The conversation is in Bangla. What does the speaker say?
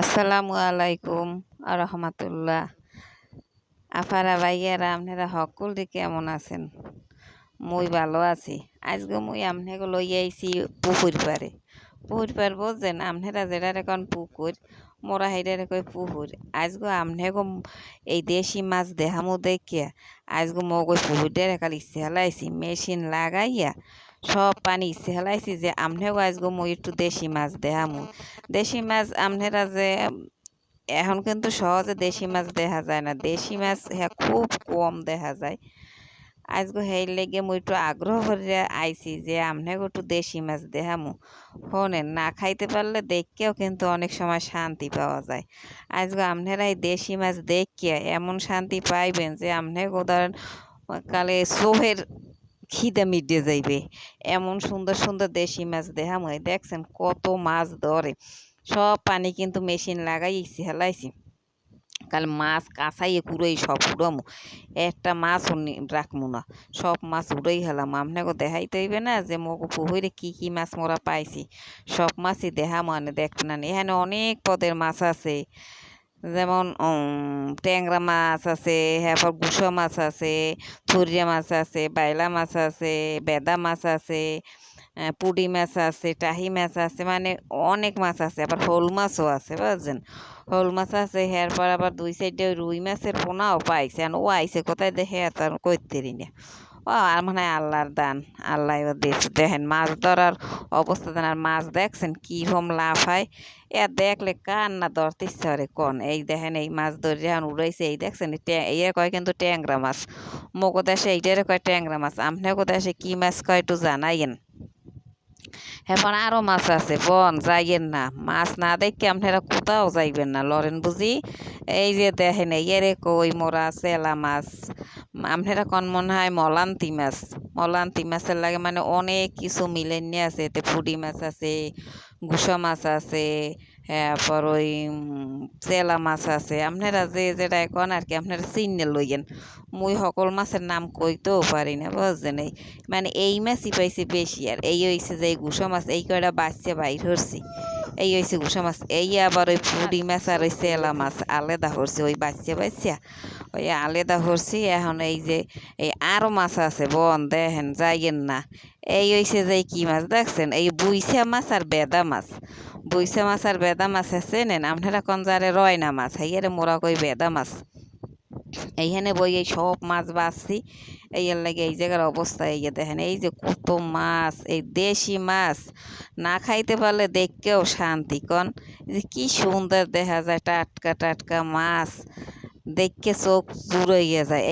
আসসালামু আলাইকুম রহমতুল্লাহ আফারা ভাইয়ারা, আপনারা সকলটি কেমন আছেন? মুই ভালো আছি। আজকে মুই আপনাকে লই আইছি পুকুর পারে পুকুর পার বুঝছেন আপনারা যেটা এখন পুকুর, মোরা হাইডারে কই পুকুর। আজকে আপনাকে এই দেশি মাছ দেখামো দেখিয়া, আজকে মগ ওই পুকুরটার একাল ইচ্ছে হেলাইছি মেশিন লাগাইয়া সব পানি ইচ্ছে হেলাইছি যে আপনাকে আজকে মই একটু দেশি মাছ দেখামো। দেশি মাছ আপনারা যে, এখন কিন্তু সহজে দেশি মাছ দেখা যায় না। দেশি মাছ হ্যাঁ খুব কম দেখা যায়। আজকে সেই লেগে মুই একটু আগ্রহ করে আইছি যে আপনাকে একটু দেশি মাছ দেখামু। হনে না খাইতে পারলে দেখকেও কিন্তু অনেক সময় শান্তি পাওয়া যায়। আজকে আপনারা এই দেশি মাছ দেখিয়ে এমন শান্তি পাইবেন যে আপনাকে ধরেন, কালে সোহের খিদে মিটে যাইবে। এমন সুন্দর সুন্দর দেশি মাছ দেখামু দেখছেন কত মাছ ধরে। সব পানি কিন্তু মেশিন লাগাইছি, হেলাইছি। কাল মাছ কাঁচাইয়ে কুড়াই সব উড়ামু। একটা মাছ রাখমু না। সব মাছ উড়াই হেলাম। আপনাকে দেখাইতে হইবে না যে মোক পুকুরে কি কি মাছ মোরা পাইছি। সব মাছই দেখা মানে দেখতে না। এখানে অনেক পদের মাছ আছে। যেমন ট্যাংরা মাছ আছে, এরপর গুসা মাছ আছে, থুরিয়া মাছ আছে, বাইলা মাছ আছে, বেদা মাছ আছে পুডি মাছ আছে, টাহি মাছ আছে মানে অনেক মাছ আছে, আবার হোল মাছও আছে, বুঝছেন? হোল মাছ আছে, এরপর আবার দুই সাইডে রুই মাছের পোনাও পাইছে ও আইসে কোথায় দেখে এত করতে না। আর মানে আল্লাহর দান। আল্লাহ দিয়েছে। দেখেন, মাছ ধরার অবস্থা দেন। আর মাছ দেখছেন কীরকম লাভ হয়। এ দেখলে কার না ধরতে ইচ্ছা করে কোন? এই দেখেন, এই মাছ ধরে যখন উড়াইছে, এই দেখছেন, এই কয় কিন্তু ট্যাংরা মাছ। মগো দেশে এইটারে কয় ট্যাংরা মাছ। আপনাকে দেশে কী মাছ কয় একটু জানাইন এখন আরও মাছ আছে, বন, যাইয়েন না। মাছ না দেখে আপনারা কোথাও যাইবেন না, লরেন বুঝি? এই যে দেখেন এরে কই মোরা চেলা মাছ। আপনারা কন মনে হয় মলান্তি মাছ। মলান্তি মাছের লাগে মানে অনেক কিছু মিলেন আছে, এতে ফুডি মাছ আছে গুসা মাছ আছে এরপর ওই চেলা মাছ আছে। আপনারা যে যেটা এখন আর কি আপনারা চিনে লইয়েন। মুই সকল মাছের নাম কইতেও পারি না, বুঝছেন এই? মানে এই মাছই পাইছি বেশি আর। এই হয়েছে যে এই গুসা মাছ, এই কয়টা বাচ্চা বাইর হরছি এই হয়েছে গুসা মাছ, এই আবার ওই পুডি মাছ আর ওই চেলা মাছ আলাদা হরছে ওই বাচ্চা বাচ্চা। ওই আলাদা হরছি এখন এই যে, এই আরও মাছ আছে, বন দেখেন, যাইয়েন না। এই হয়েছে যে কি মাছ, দেখছেন? এই বুইসা মাছ আর বেদা মাছ। বুইসা মাছ আর বেদা মাছ আছে, নেন আপনারা কোন যারে রয়না মাছ হাইয়ারে মোরা কই বেদা মাছ। এইখানে বই এই সব মাছ বাঁচছি এই লাগে এই জায়গার অবস্থা, এই দেখেন, এই যে কত মাছ, এই দেশি মাছ, না খাইতে পারলে দেখকেও শান্তি, কন? যে কি সুন্দর দেখা যায়, টাটকা টাটকা মাছ দেখকে চোখ জুড়াইয়া যায়।